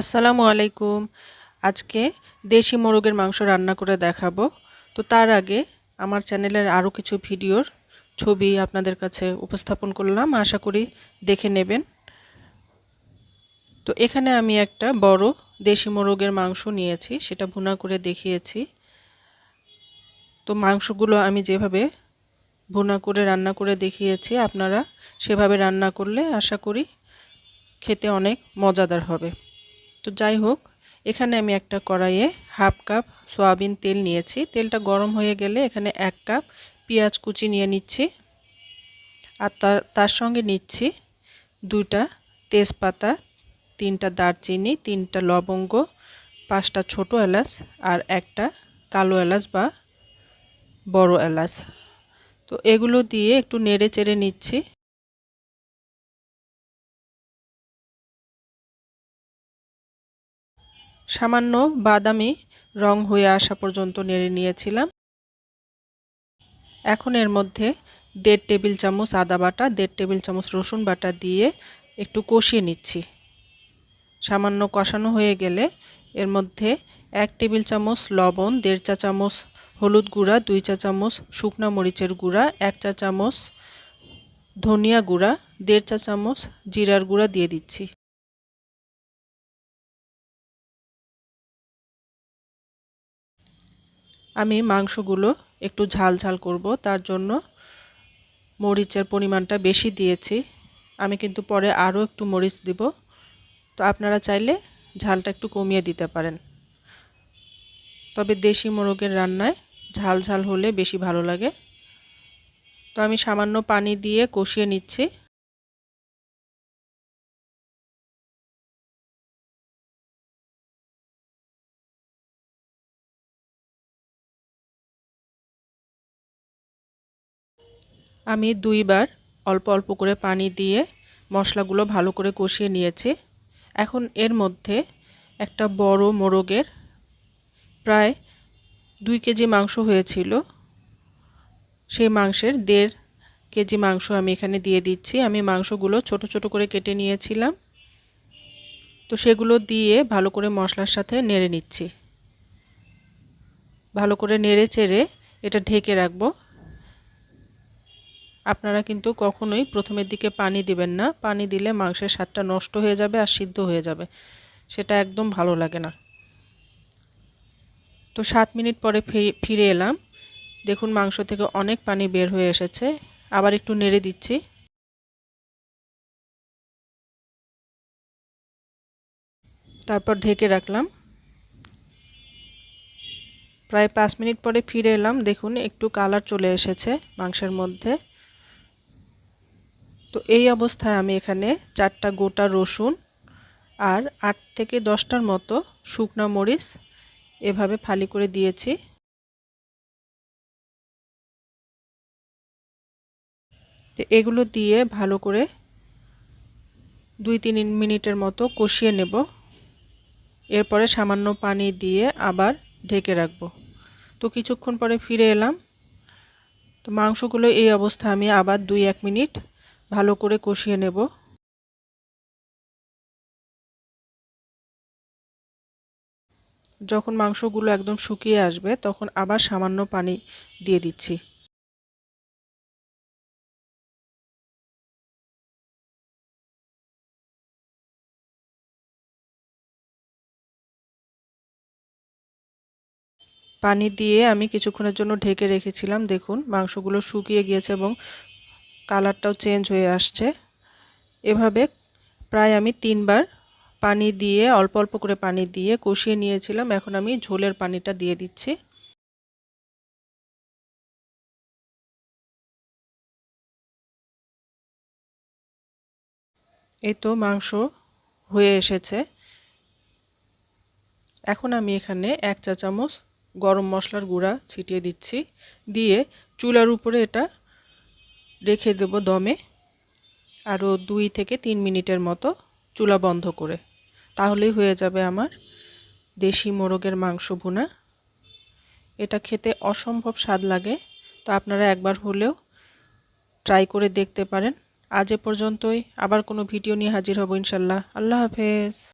আসসালামু আলাইকুম। আজকে দেশি মোরগের মাংস রান্না করে দেখাবো। তো তার আগে আমার চ্যানেলের আরও কিছু ভিডিওর ছবি আপনাদের কাছে উপস্থাপন করলাম, আশা করি দেখে নেবেন। তো এখানে আমি একটা বড় দেশি মোরগের মাংস নিয়েছি, সেটা ভুনা করে দেখিয়েছি। তো মাংসগুলো আমি যেভাবে ভুনা করে, রান্না করে দেখিয়েছি, আপনারা সেভাবে রান্না করলে আশা করি খেতে অনেক মজাদার হবে। তো যাই হোক, এখানে আমি একটা কড়াইয়ে হাফ কাপ সয়াবিন তেল নিয়েছি। তেলটা গরম হয়ে গেলে এখানে এক কাপ পেঁয়াজ কুচি নিয়ে নিচ্ছি আর তার সঙ্গে নিচ্ছি দুইটা তেজপাতা, তিনটা দারচিনি, তিনটা লবঙ্গ, পাঁচটা ছোট এলাচ আর একটা কালো এলাচ বা বড় এলাচ। তো এগুলো দিয়ে একটু নেড়ে চেড়ে নিচ্ছি। সামান্য বাদামি রং হয়ে আসা পর্যন্ত নেড়ে নিয়েছিলাম। এখন এর মধ্যে দেড় টেবিল চামচ আদা বাটা, দেড় টেবিল চামচ রসুন বাটা দিয়ে একটু কষিয়ে নিচ্ছি। সামান্য কষানো হয়ে গেলে এর মধ্যে এক টেবিল চামচ লবণ, দেড় চা চামচ হলুদ গুঁড়া, দুই চা চামচ শুকনা মরিচের গুঁড়া, এক চা চামচ ধনিয়া গুঁড়া, দেড় চা চামচ জিরার গুঁড়া দিয়ে দিচ্ছি। আমি মাংসগুলো একটু ঝাল ঝাল করব, তার জন্য মরিচের পরিমাণটা বেশি দিয়েছি। আমি কিন্তু পরে আরও একটু মরিচ দিব। তো আপনারা চাইলে ঝালটা একটু কমিয়ে দিতে পারেন। তবে দেশি মোরগের রান্নায় ঝাল ঝাল হলে বেশি ভালো লাগে। তো আমি সামান্য পানি দিয়ে কষিয়ে নিচ্ছি। আমি দুইবার অল্প অল্প করে পানি দিয়ে মশলাগুলো ভালো করে কষিয়ে নিয়েছি। এখন এর মধ্যে একটা বড় মোরগের প্রায় দুই কেজি মাংস হয়েছিল। সেই মাংসের দেড় কেজি মাংস আমি এখানে দিয়ে দিচ্ছি। আমি মাংসগুলো ছোট ছোট করে কেটে নিয়েছিলাম। তো সেগুলো দিয়ে ভালো করে মশলার সাথে নেড়ে নিচ্ছি। ভালো করে নেড়ে চেড়ে এটা ঢেকে রাখব। আপনারা কিন্তু কখনোই প্রথমের দিকে পানি দিবেন না। পানি দিলে মাংসের স্বাদটা নষ্ট হয়ে যাবে আর সিদ্ধ হয়ে যাবে। সেটা একদম ভালো লাগে না। তো সাত মিনিট পরে ফিরে এলাম। দেখুন মাংস থেকে অনেক পানি বের হয়ে এসেছে। আবার একটু নেড়ে দিচ্ছি। তারপর ঢেকে রাখলাম। প্রায় পাঁচ মিনিট পরে ফিরে এলাম। দেখুন একটু কালার চলে এসেছে মাংসের মধ্যে। তো এই অবস্থায় আমি এখানে চারটা গোটা রসুন আর আট থেকে দশটার মতো শুকনা মরিচ এভাবে ফালি করে দিয়েছি। তো এগুলো দিয়ে ভালো করে দুই তিন মিনিটের মতো কষিয়ে নেব। এরপরে সামান্য পানি দিয়ে আবার ঢেকে রাখব। তো কিছুক্ষণ পরে ফিরে এলাম। তো মাংসগুলো এই অবস্থা আমি আবার দুই এক মিনিট ভালো করে কষিয়ে নেব। যখন মাংসগুলো একদম শুকিয়ে আসবে, তখন আবার সামান্য পানি দিয়ে দিচ্ছি। পানি দিয়ে আমি কিছুক্ষণের জন্য ঢেকে রেখেছিলাম। দেখুন, মাংসগুলো শুকিয়ে গিয়েছে এবং কালারটাও চেঞ্জ হয়ে আসছে। এভাবে প্রায় আমি তিনবার পানি দিয়ে, অল্প অল্প করে পানি দিয়ে কষিয়ে নিয়েছিলাম। এখন আমি ঝোলের পানিটা দিয়ে দিচ্ছি। এই তো মাংস হয়ে এসেছে। এখন আমি এখানে এক চা চামচ গরম মশলার গুঁড়া ছিটিয়ে দিচ্ছি। দিয়ে চুলার উপরে এটা রেখে দেব দমে আরও দুই থেকে তিন মিনিটের মতো চুলা বন্ধ করে। তাহলেই হয়ে যাবে আমার দেশি মোরগের মাংস ভুনা। এটা খেতে অসম্ভব স্বাদ লাগে, তো আপনারা একবার হলেও ট্রাই করে দেখতে পারেন। আজ এ পর্যন্তই, আবার কোনো ভিডিও নিয়ে হাজির হব ইনশাল্লাহ। আল্লাহ হাফেজ।